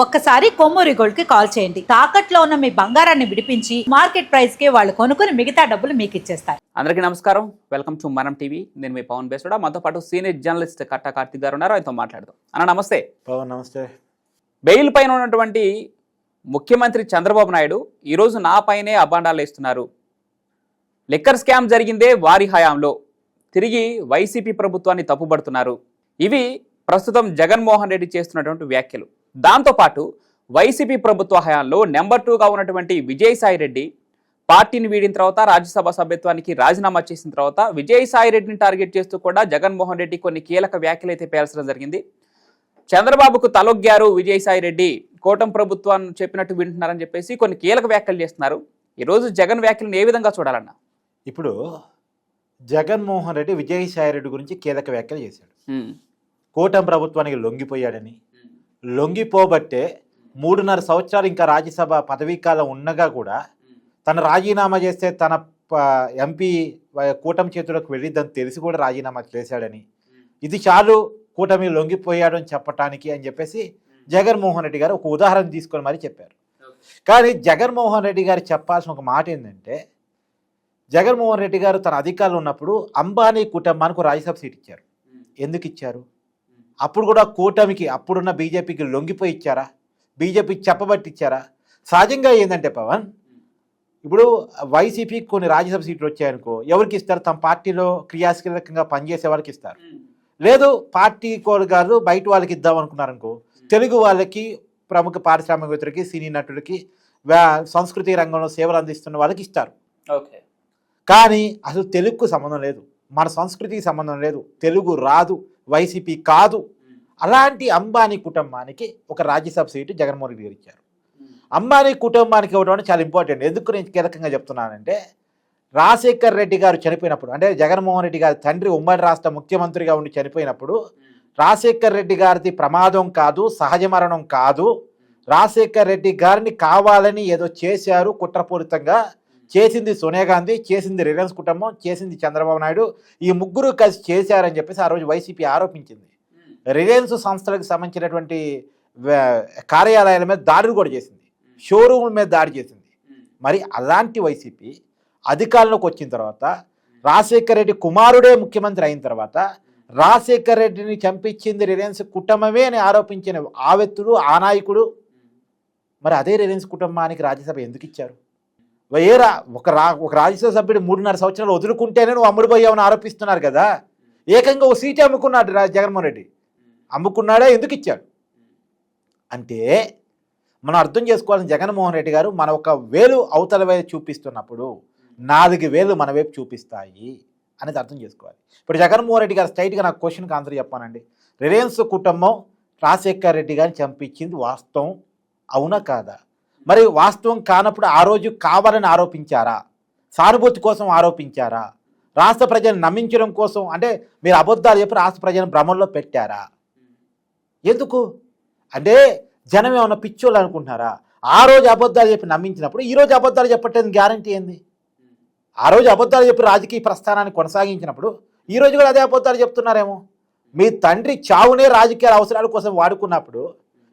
ఒక్కసారి కొమ్మూరి గోల్డ్కి కాల్ చేయండి. తాకట్లో ఉన్న మీ బంగారాన్ని విడిపించి మార్కెట్ ప్రైస్కి వాళ్ళు కొనుక్కుని మిగతా డబ్బులు మీకు ఇచ్చేస్తారు. అందరికీ నమస్కారం. Welcome to Manam TV. నేను మీ పవన్ బేసుడా. మాతో పాటు సీనియర్ జర్నలిస్ట్ కట్టా కార్తీక్ గారు ఉన్నారు. ఆయనతో మాట్లాడదాం. అన్న నమస్తే. పవన్ నమస్తే. బెయిల్ పైన ఉన్నటువంటి ముఖ్యమంత్రి చంద్రబాబు నాయుడు ఈరోజు నా పైనే అబాండాలు వేస్తున్నారు. లిక్కర్ స్కామ్ జరిగిందే వారి హయాంలో. తిరిగి వైసీపీ ప్రభుత్వాన్ని తప్పుపడుతున్నారు ఇవి ప్రస్తుతం జగన్మోహన్ రెడ్డి చేస్తున్నటువంటి వ్యాఖ్యలు. దాంతోపాటు వైసీపీ ప్రభుత్వ హయాంలో నెంబర్ టూగా ఉన్నటువంటి విజయసాయి రెడ్డి పార్టీని వీడిన తర్వాత రాజ్యసభ సభ్యత్వానికి రాజీనామా చేసిన తర్వాత విజయసాయి రెడ్డిని టార్గెట్ చేస్తూ కూడా జగన్మోహన్ రెడ్డి కొన్ని కీలక వ్యాఖ్యలు అయితే పేల్చడం జరిగింది. చంద్రబాబుకు తలొగ్గారు విజయసాయి రెడ్డి కూటమి ప్రభుత్వాన్ని చెప్పినట్టు వింటున్నారని చెప్పేసి కొన్ని కీలక వ్యాఖ్యలు చేస్తున్నారు. ఈరోజు జగన్ వ్యాఖ్యలను ఏ విధంగా చూడాలన్న? ఇప్పుడు జగన్మోహన్ రెడ్డి విజయసాయి రెడ్డి గురించి కీలక వ్యాఖ్యలు చేశాడు. కూటమి ప్రభుత్వానికి లొంగిపోయాడని లొంగిపోబట్టే మూడున్నర సంవత్సరాలు ఇంకా రాజ్యసభ పదవీకాలం ఉండగా కూడా తను రాజీనామా చేస్తే తన ఎంపీ కూటమి చేతులకు వెళ్ళిద్దని తెలిసి కూడా రాజీనామా చేశాడని. ఇది చాలు కూటమి లొంగిపోయాడు అని చెప్పటానికి అని చెప్పేసి జగన్మోహన్ రెడ్డి గారు ఒక ఉదాహరణ తీసుకొని మరీ చెప్పారు. కానీ జగన్మోహన్ రెడ్డి గారు చెప్పాల్సిన ఒక మాట ఏంటంటే జగన్మోహన్ రెడ్డి గారు తన అధికారులు ఉన్నప్పుడు అంబానీ కుటుంబానికి రాజ్యసభ సీట్ ఇచ్చారు. ఎందుకు ఇచ్చారు? అప్పుడు కూడా కూటమికి అప్పుడున్న బీజేపీకి లొంగిపోయి ఇచ్చారా? బీజేపీ చెప్పబట్టి ఇచ్చారా సహజంగా ఏంటంటే పవన్ ఇప్పుడు వైసీపీకి కొన్ని రాజ్యసభ సీట్లు వచ్చాయనుకో ఎవరికి ఇస్తారు? తమ పార్టీలో క్రియాశీలకంగా పనిచేసే వాళ్ళకి ఇస్తారు. లేదు పార్టీ కోలు గారు బయట వాళ్ళకి ఇద్దాం అనుకున్నారనుకో తెలుగు వాళ్ళకి ప్రముఖ పారిశ్రామికవేత్తలకి సినీ నటులకి వ్యా- సంస్కృతి రంగంలో సేవలు అందిస్తున్న వాళ్ళకి ఇస్తారు. ఓకే. కానీ అసలు తెలుగుకు సంబంధం లేదు. మన సంస్కృతికి సంబంధం లేదు. తెలుగు రాదు వైసీపీ కాదు. అలాంటి అంబానీ కుటుంబానికి ఒక రాజ్యసభ సీటు జగన్మోహన్ రెడ్డి గారు ఇచ్చారు. అంబానీ కుటుంబానికి ఇవ్వడం అనేది చాలా ఇంపార్టెంట్. ఎందుకు నేను కీలకంగా చెప్తున్నానంటే రాజశేఖర్ రెడ్డి గారు చనిపోయినప్పుడు అంటే జగన్మోహన్ రెడ్డి గారి తండ్రి ఉమ్మడి రాష్ట్ర ముఖ్యమంత్రిగా ఉండి చనిపోయినప్పుడు రాజశేఖర్ రెడ్డి గారిది ప్రమాదం కాదు సహజ మరణం కాదు. రాజశేఖర్ రెడ్డి గారిని కావాలని ఏదో చేశారు కుట్రపూరితంగా. చేసింది సోనియా గాంధీ చేసింది రిలయన్స్ కుటుంబం చేసింది చంద్రబాబు నాయుడు. ఈ ముగ్గురు కలిసి చేశారని చెప్పేసి ఆ రోజు వైసీపీ ఆరోపించింది. రిలయన్స్ సంస్థలకు సంబంధించినటువంటి కార్యాలయాల మీద దాడులు కూడా చేసింది. షోరూముల మీద దాడి చేసింది. మరి అలాంటి వైసీపీ అధికారంలోకి వచ్చిన తర్వాత రాజశేఖర్ రెడ్డి కుమారుడే ముఖ్యమంత్రి అయిన తర్వాత రాజశేఖర్ రెడ్డిని చంపించింది రిలయన్స్ కుటుంబమే అని ఆరోపించిన ఆ వ్యక్తులు ఆ నాయకుడు. మరి అదే రిలయన్స్ కుటుంబానికి రాజ్యసభ ఎందుకు ఇచ్చారు? ఏ రా ఒక రా ఒక రాజ్యసభ సభ్యుడు మూడున్నర సంవత్సరాలు వదులుకుంటేనే నువ్వు అమ్ముడుపోయావని ఆరోపిస్తున్నారు కదా. ఏకంగా ఓ సీటే అమ్ముకున్నాడు రా జగన్మోహన్ రెడ్డి. అమ్ముకున్నాడే ఎందుకు ఇచ్చాడు? అంటే మనం అర్థం చేసుకోవాలి జగన్మోహన్ రెడ్డి గారు మన ఒక వేలు అవతల వైపు చూపిస్తున్నప్పుడు నాలుగు వేలు మన వైపు చూపిస్తాయి అనేది అర్థం చేసుకోవాలి. ఇప్పుడు జగన్మోహన్ రెడ్డి గారు స్ట్రైట్గా నాకు క్వశ్చన్కి ఆన్సర్ చెప్పానండి. రిలయన్స్ కుటుంబం రాజశేఖర్ రెడ్డి గారిని చంపించింది వాస్తవం అవునా కాదా? మరి వాస్తవం కానప్పుడు ఆ రోజు కావాలని ఆరోపించారా? సానుభూతి కోసం ఆరోపించారా? రాష్ట్ర ప్రజలను నమ్మించడం కోసం అంటే మీరు అబద్ధాలు చెప్పి రాష్ట్ర ప్రజలను భ్రమంలో పెట్టారా? ఎందుకు? అంటే జనం ఏమైనా పిచ్చోళ్ళు అనుకుంటున్నారా? ఆ రోజు అబద్ధాలు చెప్పి నమ్మించినప్పుడు ఈ రోజు అబద్ధాలు చెప్పట్లేదు గ్యారంటీ ఏంది? ఆ రోజు అబద్ధాలు చెప్పి రాజకీయ ప్రస్థానాన్ని కొనసాగించినప్పుడు ఈ రోజు కూడా అదే అబద్ధాలు చెప్తున్నారేమో? మీ తండ్రి చావునే రాజకీయ అవసరాల కోసం వాడుకున్నప్పుడు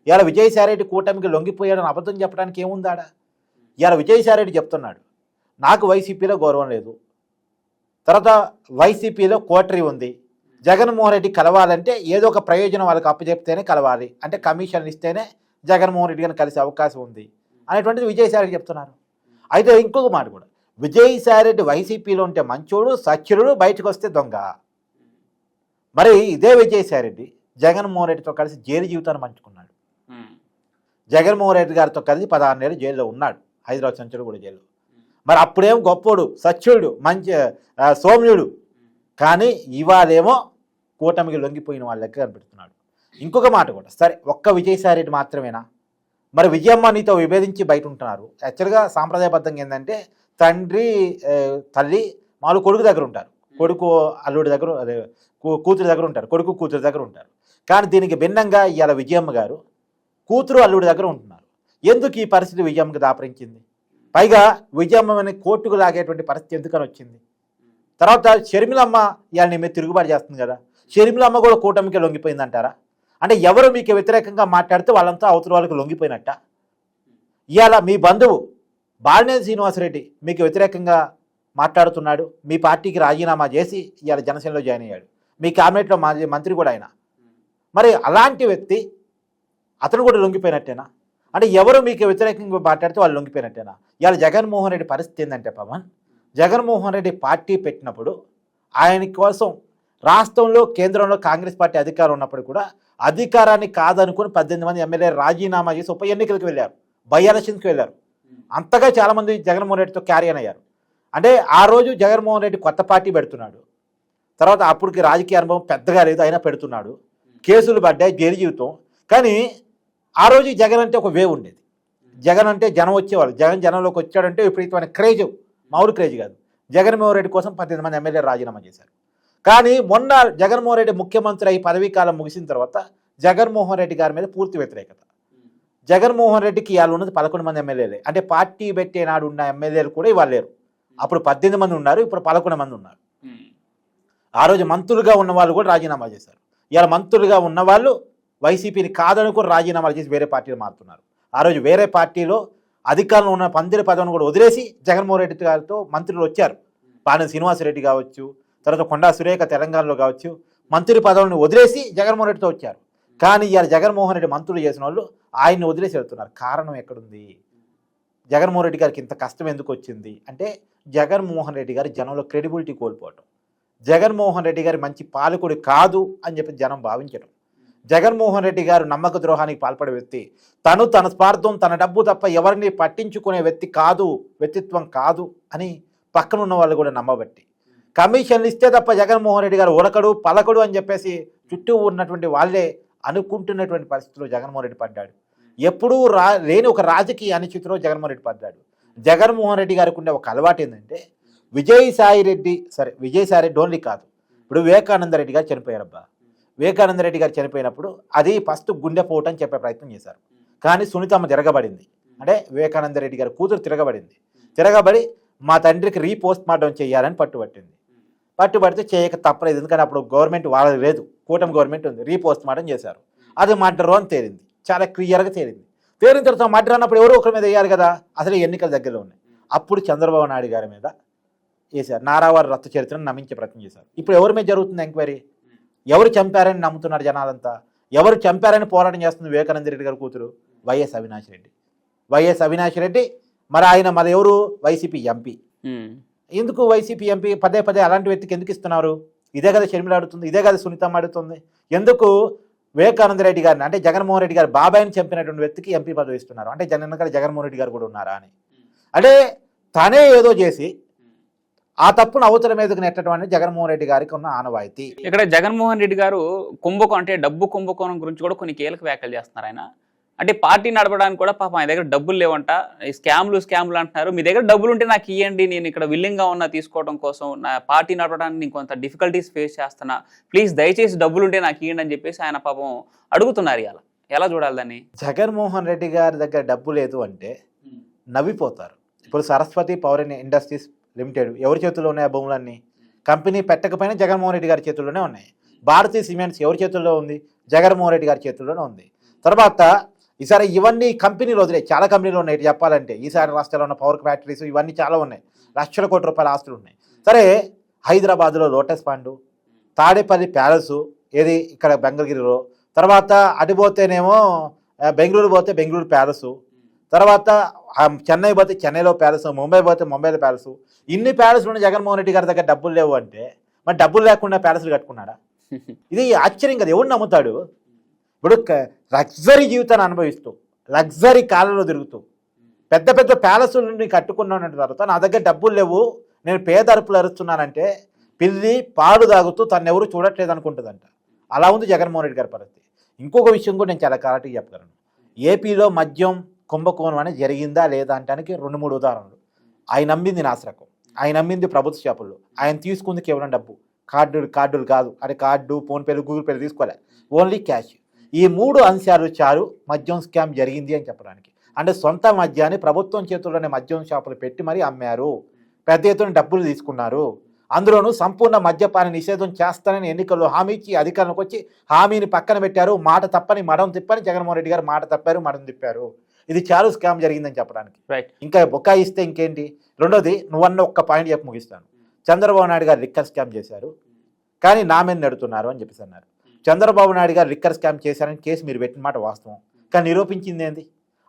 ఇవాళ విజయసాయిరెడ్డి కూటమికి లొంగిపోయాడని అబద్ధం చెప్పడానికి ఏముందాడా? ఇవాళ విజయసాయిరెడ్డి చెప్తున్నాడు నాకు వైసీపీలో గౌరవం లేదు. తర్వాత వైసీపీలో కోటరీ ఉంది. జగన్మోహన్ రెడ్డి కలవాలంటే ఏదో ఒక ప్రయోజనం వాళ్ళకి అప్పచెప్తేనే కలవాలి. అంటే కమిషన్ ఇస్తేనే జగన్మోహన్ రెడ్డి గారిని కలిసే అవకాశం ఉంది అనేటువంటిది విజయసాయిరెడ్డి చెప్తున్నారు. అయితే ఇంకొక మాట కూడా విజయసాయిరెడ్డి వైసీపీలో ఉంటే మంచోడు సత్యుడు బయటకు వస్తే దొంగ. మరి ఇదే విజయసాయిరెడ్డి జగన్మోహన్ రెడ్డితో కలిసి జైలు జీవితాన్ని పంచుకున్నాడు. జగన్మోహన్ రెడ్డి గారితో కలిసి పదహారు నెలలు జైల్లో ఉన్నాడు. హైదరాబాద్ సెంచరీ కూడా జైల్లో. మరి అప్పుడేమో గొప్పోడు సత్యుడు మంచి సోమ్యుడు. కానీ ఇవాళేమో కూటమికి లొంగిపోయిన వాళ్ళ లెక్క కనిపెడుతున్నాడు ఇంకొక మాట కూడా సరే ఒక్క విజయసాయిరెడ్డి మాత్రమేనా? మరి విజయమ్మ నీతో విభేదించి బయట ఉంటున్నారు యాక్చువల్గా సాంప్రదాయబద్ధంగా ఏంటంటే తండ్రి తల్లి మాలు కొడుకు దగ్గర ఉంటారు. కొడుకు అల్లుడి దగ్గర అదే కూతురు దగ్గర ఉంటారు. కొడుకు కూతురు దగ్గర ఉంటారు. కానీ దీనికి భిన్నంగా ఇవాళ విజయమ్మ గారు కూతురు అల్లుడి దగ్గర ఉంటున్నారు. ఎందుకు ఈ పరిస్థితి విజయమ్మకి దాపరించింది? పైగా విజయమ్మని కోర్టుకు లాగేటువంటి పరిస్థితి ఎందుకని వచ్చింది? తర్వాత షర్మిలమ్మ ఇవాళ మీద తిరుగుబాటు చేస్తుంది కదా. షర్మిలమ్మ కూడా కూటమికి లొంగిపోయిందంటారా? అంటే ఎవరు మీకు వ్యతిరేకంగా మాట్లాడితే వాళ్ళంతా అవతల వాళ్ళకి లొంగిపోయినట్ట? ఇవాళ మీ బంధువు బాలినేని శ్రీనివాసరెడ్డి మీకు వ్యతిరేకంగా మాట్లాడుతున్నాడు. మీ పార్టీకి రాజీనామా చేసి ఇవాళ జనసేనలో జాయిన్ అయ్యాడు. మీ క్యాబినెట్లో మంత్రి కూడా ఆయన. మరి అలాంటి వ్యక్తి అతను కూడా లొంగిపోయినట్టేనా? అంటే ఎవరు మీకు వ్యతిరేకంగా మాట్లాడితే వాళ్ళు లొంగిపోయినట్టేనా? ఇవాళ జగన్మోహన్ రెడ్డి పరిస్థితి ఏంటంటే పవన్ జగన్మోహన్ రెడ్డి పార్టీ పెట్టినప్పుడు ఆయన కోసం రాష్ట్రంలో కేంద్రంలో కాంగ్రెస్ పార్టీ అధికారం ఉన్నప్పుడు కూడా అధికారాన్ని కాదనుకుని పద్దెనిమిది మంది ఎమ్మెల్యే రాజీనామా చేసి ఉప ఎన్నికలకు వెళ్ళారు. బై ఎలక్షన్స్కి వెళ్ళారు. అంతగా చాలామంది జగన్మోహన్ రెడ్డితో క్యారీ అయ్యారు. అంటే ఆ రోజు జగన్మోహన్ రెడ్డి కొత్త పార్టీ పెడుతున్నాడు. తర్వాత అప్పటికి రాజకీయ అనుభవం పెద్దగా లేదు అయినా పెడుతున్నాడు. కేసులు పడ్డాయి జైలు జీవితం. కానీ ఆ రోజు జగన్ అంటే ఒక వేవ్ ఉండేది. జగన్ అంటే జనం వచ్చేవాళ్ళు. జగన్ జనంలోకి వచ్చాడంటే విపరీతమైన క్రేజ్. మామూలు క్రేజ్ కాదు. జగన్మోహన్ రెడ్డి కోసం పద్దెనిమిది మంది ఎమ్మెల్యే రాజీనామా చేశారు. కానీ మొన్న జగన్మోహన్ రెడ్డి ముఖ్యమంత్రి అయి పదవీ కాలం ముగిసిన తర్వాత జగన్మోహన్ రెడ్డి గారి మీద పూర్తి వ్యతిరేకత. జగన్మోహన్ రెడ్డికి ఇవాళ ఉన్నది పదకొండు మంది ఎమ్మెల్యేలే. అంటే పార్టీ పెట్టే నాడు ఉన్న ఎమ్మెల్యేలు కూడా ఇవాళ లేరు. అప్పుడు పద్దెనిమిది మంది ఉన్నారు. ఇప్పుడు పదకొండు మంది ఉన్నారు. ఆ రోజు మంత్రులుగా ఉన్న వాళ్ళు కూడా రాజీనామా చేశారు. ఇవాళ మంత్రులుగా ఉన్న వాళ్ళు వైసీపీని కాదనుకుని రాజీనామాలు చేసి వేరే పార్టీలు మారుతున్నారు. ఆ రోజు వేరే పార్టీలో అధికారంలో ఉన్న పందిరి పదవిని కూడా వదిలేసి జగన్మోహన్ రెడ్డి గారితో మంత్రులు వచ్చారు. పాన శ్రీనివాసరెడ్డి కావచ్చు తర్వాత కొండా సురేఖ తెలంగాణలో కావచ్చు మంత్రి పదవులను వదిలేసి జగన్మోహన్ రెడ్డితో వచ్చారు. కానీ ఇవాళ జగన్మోహన్ రెడ్డి మంత్రులు చేసిన వాళ్ళు ఆయన్ని వదిలేసి వెళ్తున్నారు. కారణం ఎక్కడుంది? జగన్మోహన్ రెడ్డి గారికి ఇంత కష్టం ఎందుకు వచ్చింది? అంటే జగన్మోహన్ రెడ్డి గారి జనంలో క్రెడిబిలిటీ కోల్పోవటం. జగన్మోహన్ రెడ్డి గారి మంచి పాలకుడు కాదు అని చెప్పి జనం భావించడం జగన్మోహన్ రెడ్డి గారు నమ్మక ద్రోహానికి పాల్పడే వ్యక్తి. తను తన స్వార్థం తన డబ్బు తప్ప ఎవరిని పట్టించుకునే వ్యక్తి కాదు వ్యక్తిత్వం కాదు అని పక్కన ఉన్న వాళ్ళు కూడా నమ్మబట్టి. కమిషన్లు ఇస్తే తప్ప జగన్మోహన్ రెడ్డి గారు ఉడకడు పలకడు అని చెప్పేసి చుట్టూ ఉన్నటువంటి వాళ్ళే అనుకుంటున్నటువంటి పరిస్థితిలో జగన్మోహన్ రెడ్డి పడ్డాడు. ఎప్పుడూ రా లేని ఒక రాజకీయ అనిశ్చితిలో జగన్మోహన్ రెడ్డి పడ్డాడు. జగన్మోహన్ రెడ్డి గారికి ఉండే ఒక అలవాటు ఏంటంటే విజయసాయి రెడ్డి సరే విజయసాయి రెడ్డి ఓన్లీ కాదు. ఇప్పుడు వివేకానంద రెడ్డి గారు చనిపోయారబ్బా. వివేకానంద రెడ్డి గారు చనిపోయినప్పుడు అది ఫస్ట్ గుండెపోటు అని చెప్పే ప్రయత్నం చేశారు. కానీ సునీతమ్మ తిరగబడింది. అంటే వివేకానంద రెడ్డి గారి కూతురు తిరగబడింది. తిరగబడి మా తండ్రికి రీపోస్ట్ మార్టం చేయాలని పట్టుబట్టింది. పట్టుబడితే చేయక తప్పలేదు. ఎందుకంటే అప్పుడు గవర్నమెంట్ వాళ్ళది లేదు. కూటమి గవర్నమెంట్ ఉంది. రీపోస్ట్ మార్టం చేశారు. అది మర్డరు అని తేలింది. చాలా క్లియర్గా తేలింది. తేలిన తర్వాత మర్డర్ అన్నప్పుడు ఎవరో ఒకరి మీద వేయాలి కదా. అసలు ఎన్నికల దగ్గరలో ఉన్నాయి. అప్పుడు చంద్రబాబు నాయుడు గారి మీద వేశారు. నారావారి రక్త చరిత్రను నమ్మించే ప్రయత్నం చేశారు. ఇప్పుడు ఎవరి మీద జరుగుతుంది ఎంక్వైరీ? ఎవరు చంపారని నమ్ముతున్నారు జనాలంతా? ఎవరు చంపారని పోరాటం చేస్తుంది వివేకానంద రెడ్డి గారి కూతురు వైఎస్ అవినాష్ రెడ్డి. వైఎస్ అవినాష్ రెడ్డి మరి ఆయన మరి ఎవరు? YCP MP. ఎందుకు వైసీపీ ఎంపీ? పదే పదే అలాంటి వ్యక్తికి ఎందుకు ఇస్తున్నారు? ఇదే కదా షర్మిల అడుగుతుంది ఇదే కదా సునీతమ్మ అడుగుతుంది ఎందుకు వివేకానంద రెడ్డి గారిని అంటే జగన్మోహన్ రెడ్డి గారు బాబాయిని చంపినటువంటి వ్యక్తికి ఎంపీ పదవి ఇస్తున్నారు? అంటే జగన్ జగన్మోహన్ రెడ్డి గారు కూడా ఉన్నారా అని. అంటే తనే ఏదో చేసి ఆ తప్పును అవతల మీదకి నెట్టడం అనేది జగన్మోహన్ రెడ్డి గారికి ఉన్న ఆనవాయితీ. ఇక్కడ జగన్మోహన్ రెడ్డి గారు కుంభకోణం అంటే డబ్బు కుంభకోణం గురించి కూడా కొన్ని కీలక వ్యాఖ్యలు చేస్తున్నారు ఆయన. అంటే పార్టీ నడపడానికి కూడా పాపం ఆయన దగ్గర డబ్బులు లేవంట. ఈ స్కామ్లు స్కామ్లు అంటున్నారు. మీ దగ్గర డబ్బులు ఉంటే నాకు ఇవ్వండి నేను ఇక్కడ విల్లింగ్గా ఉన్నా తీసుకోవడం కోసం నా పార్టీ నడపడానికి నేను కొంత డిఫికల్టీస్ ఫేస్ చేస్తున్నా. ప్లీజ్ దయచేసి డబ్బులు ఉంటే నాకు ఇవ్వండి అని చెప్పేసి ఆయన పాపం అడుగుతున్నారు ఇలా ఎలా చూడాలి దాన్ని? జగన్మోహన్ రెడ్డి గారి దగ్గర డబ్బు లేదు అంటే నవ్విపోతారు. ఇప్పుడు సరస్వతి పవర్ ఇండస్ట్రీస్ లిమిటెడ్. ఎవరి చేతుల్లో ఉన్నాయి ఆ భూములన్నీ? కంపెనీ పెట్టకపోయినా జగన్మోహన్ రెడ్డి గారి చేతుల్లోనే ఉన్నాయి. భారతీయ సిమెంట్స్ ఎవరి చేతుల్లో ఉంది? జగన్మోహన్ రెడ్డి గారి చేతుల్లోనే ఉంది. తర్వాత ఈసారి ఇవన్నీ కంపెనీలు వదిలే చాలా కంపెనీలు ఉన్నాయి. చెప్పాలంటే ఈసారి రాష్ట్రాల్లో ఉన్న పవర్ ఫ్యాక్టరీస్ ఇవన్నీ చాలా ఉన్నాయి. లక్షల కోట్ల రూపాయల ఆస్తులు ఉన్నాయి. సరే హైదరాబాద్లో లోటస్ పాండు తాడేపల్లి ప్యాలెస్ ఏది ఇక్కడ బెంగళగిరిలో. తర్వాత అటు పోతేనేమో బెంగళూరు పోతే బెంగళూరు ప్యాలెస్. తర్వాత చెన్నై పోతే చెన్నైలో ప్యాలెస్ ముంబై పోతే ముంబైలో ప్యాలెస్. ఇన్ని ప్యాలెస్లు ఉన్న జగన్మోహన్ రెడ్డి గారి దగ్గర డబ్బులు లేవు అంటే మరి డబ్బులు లేకుండా ప్యాలెస్లు కట్టుకున్నాడా? ఇది ఆశ్చర్యం కదా ఎవడు నమ్ముతాడు? ఇప్పుడు లగ్జరీ జీవితాన్ని అనుభవిస్తూ లగ్జరీ కాలంలో తిరుగుతూ పెద్ద పెద్ద ప్యాలెస్లని కట్టుకున్నాను తర్వాత నా దగ్గర డబ్బులు లేవు నేను పేద అరుపులు అరుస్తున్నానంటే పిల్లి పాలు తాగుతూ తను ఎవరు చూడట్లేదు అనుకుంటుందంట. అలా ఉంది జగన్మోహన్ రెడ్డి గారి పరిస్థితి. ఇంకొక విషయం కూడా నేను చాలా కరెక్ట్గా చెప్పగలను. ఏపీలో మద్యం కుంభకోణం అనేది జరిగిందా లేదా అంటానికి రెండు మూడు ఉదాహరణలు. ఆయన నమ్మింది నాశరకం ఆయన నమ్మింది ప్రభుత్వ షాపుల్లో ఆయన తీసుకుంది కేవలం డబ్బు. కార్డు కార్డులు కాదు. అంటే కార్డు ఫోన్పేలు గూగుల్ పేలు తీసుకోలే. Only cash. ఈ మూడు అంశాలు చాలు మద్యం స్కామ్ జరిగింది అని చెప్పడానికి. అంటే సొంత మద్యాన్ని ప్రభుత్వం చేతుల్లోనే మద్యం షాపులు పెట్టి మరీ అమ్మారు. పెద్ద ఎత్తున డబ్బులు తీసుకున్నారు. అందులోనూ సంపూర్ణ మద్యపాన నిషేధం చేస్తానని ఎన్నికల్లో హామీ ఇచ్చి అధికారంలోకి వచ్చి హామీని పక్కన పెట్టారు. మాట తప్పని మడం తిప్పని జగన్మోహన్ రెడ్డి గారు మాట తప్పారు మడం తిప్పారు. ఇది చాలు స్కామ్ జరిగిందని చెప్పడానికి. రైట్ ఇంకా బొక్కాయిస్తే ఇంకేంటి? రెండోది నువ్వన్న ఒక్క పాయింట్ చెప్పి ముగిస్తాను. చంద్రబాబు నాయుడు గారు లిక్కర్ స్కామ్ చేశారు. కానీ నా మీద నడుతున్నారు అని చెప్పేసి అన్నారు. చంద్రబాబు నాయుడు గారు లిక్కర్ స్కామ్ చేశారని కేసు మీరు పెట్టిన మాట వాస్తవం. కానీ నిరూపించింది ఏంది?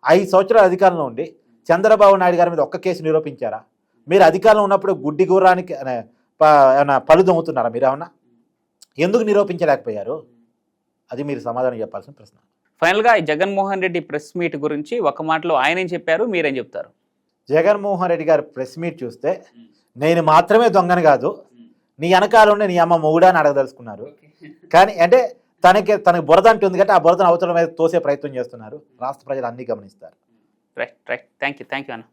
ఐదు సంవత్సరాల అధికారంలో ఉండి చంద్రబాబు నాయుడు గారి మీద ఒక్క కేసు నిరూపించారా? మీరు అధికారంలో ఉన్నప్పుడు గుడ్డి గుర్రానికి ఏమన్నా పలు దొంగతున్నారా మీరు ఏమన్నా? ఎందుకు నిరూపించలేకపోయారు? అది మీరు సమాధానం చెప్పాల్సిన ప్రశ్న. ఫైనల్గా ఈ జగన్మోహన్ రెడ్డి ప్రెస్ మీట్ గురించి ఒక మాటలో ఆయన ఏం చెప్పారు మీరేం చెప్తారు? జగన్మోహన్ రెడ్డి గారి ప్రెస్ మీట్ చూస్తే నేను మాత్రమే దొంగను కాదు నీ వెనకాల ఉండే నీ అమ్మ మొగుడా అని అడగదలుచుకున్నారు. కానీ అంటే తనకి తనకి బురద అంటుంది కాబట్టి ఆ బురదను అవతల మీద తోసే ప్రయత్నం చేస్తున్నారు. రాష్ట్ర ప్రజలు అన్ని గమనిస్తారు. Right right. Thank you thank you అన్న.